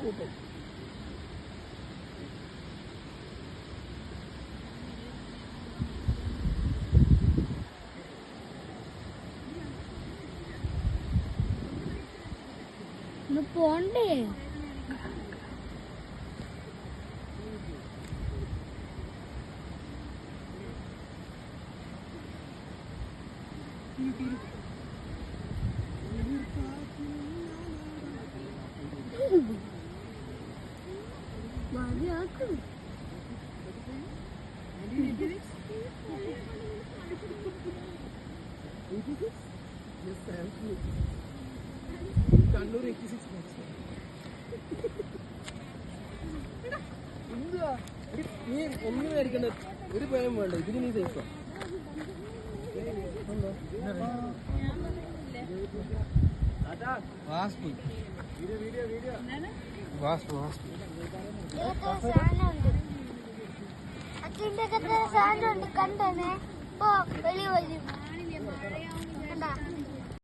ऊपर పోండి Mm-hmm. Kannur eighty six എന്തുവാ നീ ഒന്നും മേടിക്കണ്ട ഒരു ഭയം വേണ്ട ഇതിന് നീ സേഫാ വാസ്തു വാസ്തു വാസ്തു. അകത്ത് സാധനം ഉണ്ട് കണ്ടേ? ഓ വെളി വരും.